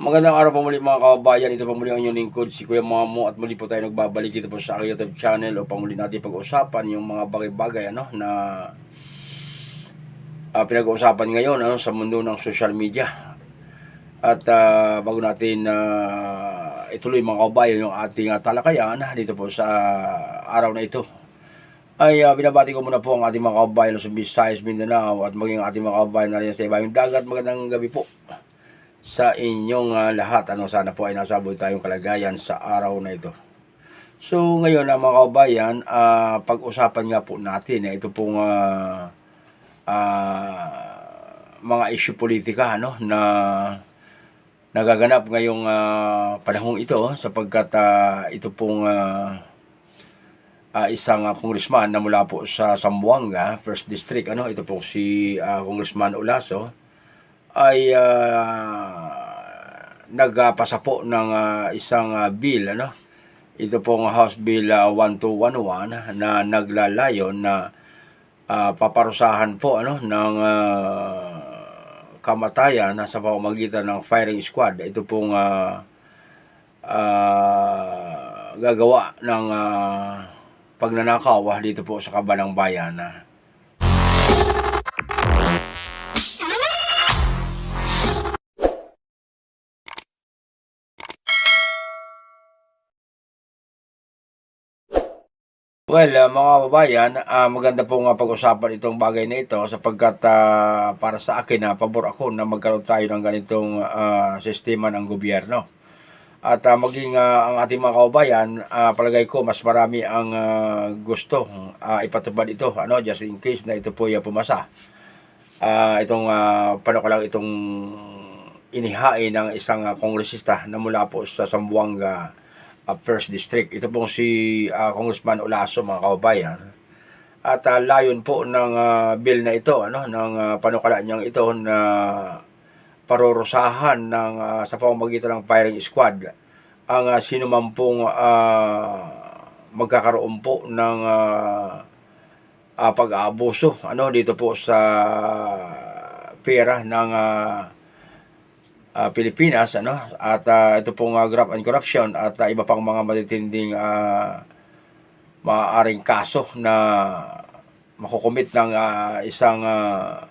Magandang araw po muli mga kababayan. Ito po muli ang inyong lingkod, si Kuya Mamo at muli po tayo nagbabalik dito po sa aking YouTube channel upang muli natin pag-usapan yung mga bagay-bagay ano, na ah, pinag-uusapan ngayon ano, sa mundo ng social media. At ah, bago natin ah, ituloy mga kababayan yung ating ah, talakayan dito po sa araw na ito ay ah, binabati ko muna po ang ating mga kababayan sa Visayas, Mindanao at maging ating mga kababayan na rin sa ibang dagat. Magandang gabi po sa inyong ah, lahat. Ano, sana po ay nasabot tayong kalagayan sa araw na ito. So ngayon na mga kababayan, ah, pag-usapan nga po natin eh, ito pong ah, ah, mga issue politika ano, na nagaganap ngayong ah, panahong ito sapagkat ah, ito pong ah, ah, isang uh, congressman na mula po sa Zamboanga, First District, ano, ito po si ah, Congressman Olaso, ay ah, nagpasa po ng ah, isang ah, bill, ano, ito pong House Bill ah, 1211 na naglalayon na ah, paparusahan po ano ng ah, kamatayan na sa pamamagitan ng firing squad. Ito pong ah, ah, gagawa ng ah, pagnanakaw dito po sa kabanang bayan. ah. Well, ah, mga kababayan, ah, maganda po nga pag-usapan itong bagay na ito sapagkat ah, para sa akin, na pabor ako na magkaroon tayo ng ganitong ah, sistema ng gobyerno. At ah, maging ah, ang ating mga kababayan, ah, palagay ko mas marami ang ah, gusto ah, ipatupad ito, ano, just in case na ito po ay pumasa. Ah, itong uh, paano ko lang itong inihain ng isang ah, kongresista na mula po sa Zamboanga ah, First District. Ito pong si ah, Congressman Olaso mga kababayan. At ah, layon po ng ah, bill na ito, ano, ng uh, panukala niyang ito na parurusahan ng ah, sa pamamagitan ng firing squad ang uh, sino man pong ah, magkakaroon po ng ah, ah, pag-aabuso ano dito po sa pera ng ah, ah, Pilipinas ano at ah, ito pong uh, graft and corruption at ah, iba pang mga matitinding uh, maaaring kaso na makukumit ng ah, isang ah,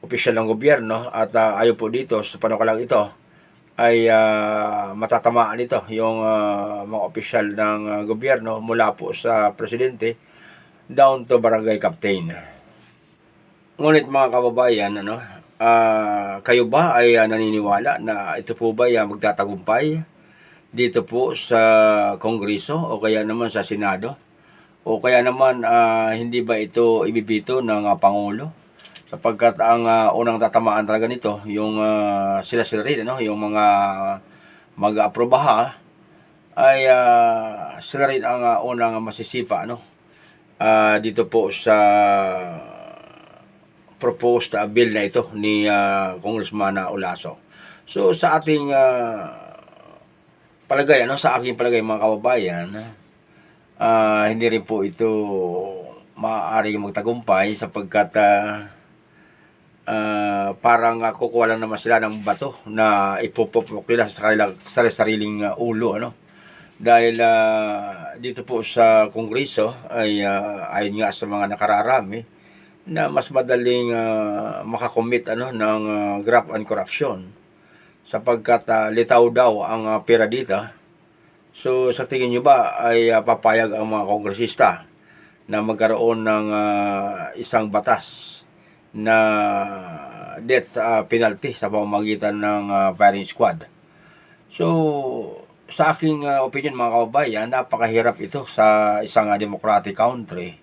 opisyal ng gobyerno at ah, ayon po dito sa panukalang ito ay ah, matatamaan ito yung ah, mga opisyal ng ah, gobyerno mula po sa presidente down to barangay captain. Ngunit mga kababayan, ano, ah, kayo ba ay ah, naniniwala na ito po ba ay ah, magtatagumpay dito po sa Kongreso o kaya naman sa Senado? O kaya naman ah, hindi ba ito ibibito ng ah, Pangulo? Sapagkat ang ah, unang tatamaan talaga nito, yung ah, sila-sila rin, ano, yung mga mag-aprobaha ay ah, sila rin ang ah, unang masisipa, ano, ah, dito po sa proposed ah, bill na ito ni ah, Congressman Olaso. So sa ating ah, palagay, ano, sa aking palagay mga kababayan, ah, hindi rin po ito maaaring magtagumpay sapagkat ah, ah, parang uh, kukuha lang naman sila ng bato na ipopopok nila sa kanilang sa sariling ah, ulo ano dahil ah, dito po sa kongreso ay ah, ayon nga sa mga nakararami na mas madaling ah, makakommit ano ng ah, graft and corruption sapagkat ah, litaw daw ang ah, pera dito so sa tingin nyo ba ay ah, papayag ang mga kongresista na magkaroon ng ah, isang batas na death ah, penalty sa pamamagitan ng ah, firing squad. So, sa aking ah, opinion mga kababayan, napakahirap ito sa isang ah, democratic country.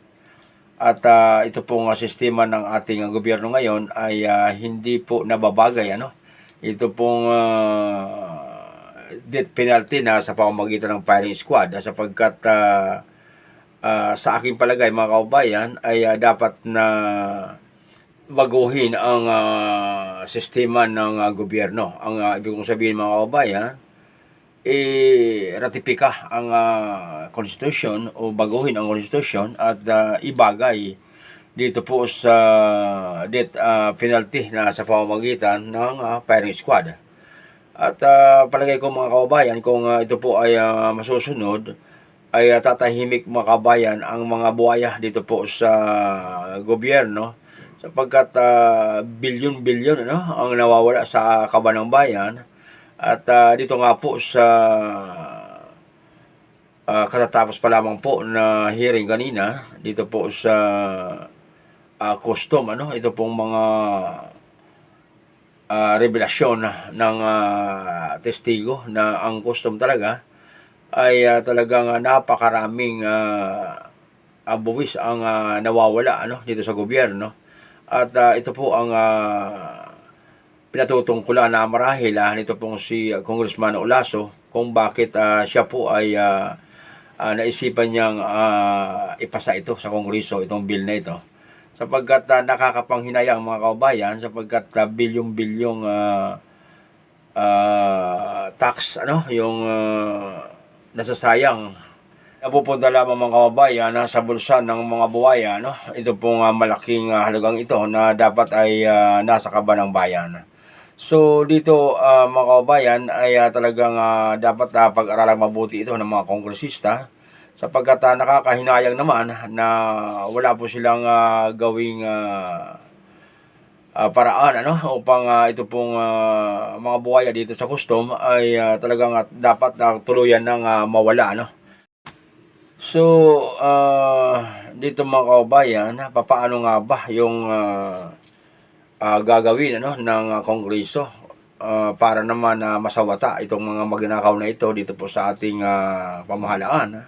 At ah, ito pong ah, sistema ng ating ah, gobyerno ngayon ay ah, hindi po nababagay. Ano? Ito pong ah, death penalty na sa pamamagitan ng firing squad sapagkat ah, ah, sa aking palagay mga kababayan ay ah, dapat na baguhin ang ah, sistema ng ah, gobyerno. Ang ah, ibig kong sabihin mga kababayan, ratipika ang ah, constitution o baguhin ang constitution at ah, ibagay dito po sa death ah, penalty na sa pamamagitan ng ah, firing squad. At ah, palagay ko mga kababayan, kung ah, ito po ay ah, masusunod, ay ah, tatahimik mga kabayan ang mga buhaya dito po sa gobyerno sapagkat ah, bilyon-bilyon ano, ang nawawala sa kaban ng bayan. At ah, dito nga po sa ah, katatapos pa lamang po na hearing kanina dito po sa ah, custom ano ito pong mga ah, revelasyon ng ah, testigo na ang custom talaga ay ah, talagang ah, napakaraming ah, ah, buwis ang ah, nawawala ano dito sa gobyerno. At ah, ito po ang ah, pinatutungkulan na marahil ah, nito pong si ah, Congressman Olaso kung bakit ah, siya po ay ah, ah, naisipan niyang ah, ipasa ito sa Kongreso itong bill na ito. Sapagkat ah, nakakapanghinayang mga kababayan sapagkat ah, bilyong-bilyong ah, ah, tax ano yung ah, nasasayang napupunta lamang mga kababayan na sa bulsa ng mga buhaya no ito pong ah, malaking ah, halagang ito na dapat ay ah, nasa kaba ng bayan so dito ah, mga kababayan ay ah, talagang ah, dapat uh, pag-aralang mabuti ito ng mga kongresista sapagkat ah, nakakahinayang naman na wala po silang ah, gawing ah, ah, paraan ano upang ah, ito pong ah, mga buhaya dito sa custom ay ah, talagang ah, dapat ah, tuluyan ng ah, mawala ano. So, ah, dito mga kababayan, papaano nga ba yung ah, ah, gagawin ano, ng ah, Kongreso ah, para naman na masawata itong mga magnakaw na ito dito po sa ating ah, pamahalaan.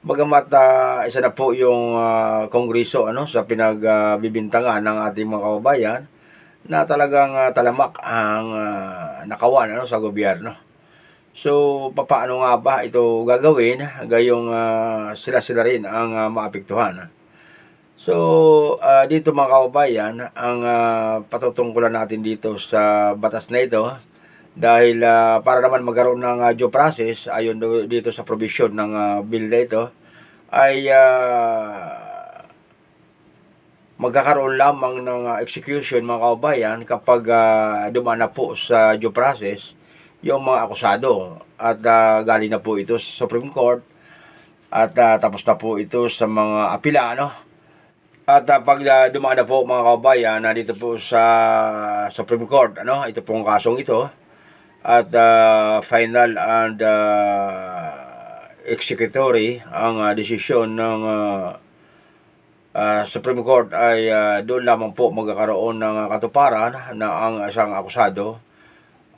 Bagamat ah, isa na po yung ah, Kongreso ano, sa pinagbibintangan ng ating mga kababayan na talagang ah, talamak ang ah, nakawan ano, sa gobyerno. So, papaano nga ba ito gagawin? Gayong ah, sila-sila rin ang ah, maapektuhan. So, ah, dito mga kababayan, ang ah, patutungkulan natin dito sa batas na ito, dahil ah, para naman magkaroon ng ah, due process, ayon dito sa provision ng ah, bill na ito, ay ah, magkakaroon lamang ng ah, execution mga kababayan kapag ah, dumaan na po sa due process yung mga akusado. At ah, galing na po ito sa Supreme Court at ah, tapos na po ito sa mga apila ano at ah, pag ah, dumaan na po mga kababayan na dito po sa Supreme Court ano ito pong kasong ito at ah, final and ah, executory ang ah, desisyon ng ah, ah, Supreme Court ay ah, doon lamang po magkakaroon ng ah, katuparan na ang isang akusado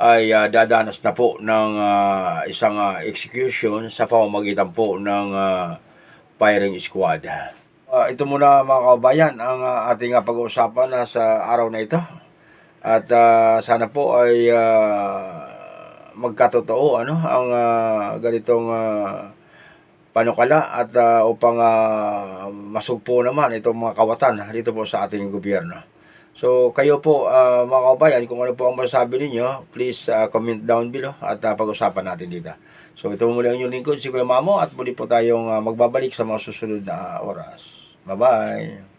ay ah, dadanas na po ng ah, isang ah, execution sa pamamagitan po ng ah, firing squad. Ah, ito muna mga kabayan ang ah, ating ah, pag-uusapan na sa araw na ito. At ah, sana po ay ah, magkatotoo ano ang ah, ganitong ah, panukala at ah, upang ah, masugpo naman itong mga kawatan dito po sa ating gobyerno. So kayo po ah, mga kabayan kung ano po ang masasabi ninyo, please ah, comment down below at ah, pag-usapan natin dito. So ito muli ang inyong lingkod si Kuya Mamo at muli po tayong ah, magbabalik sa mga susunod na oras. Bye-bye!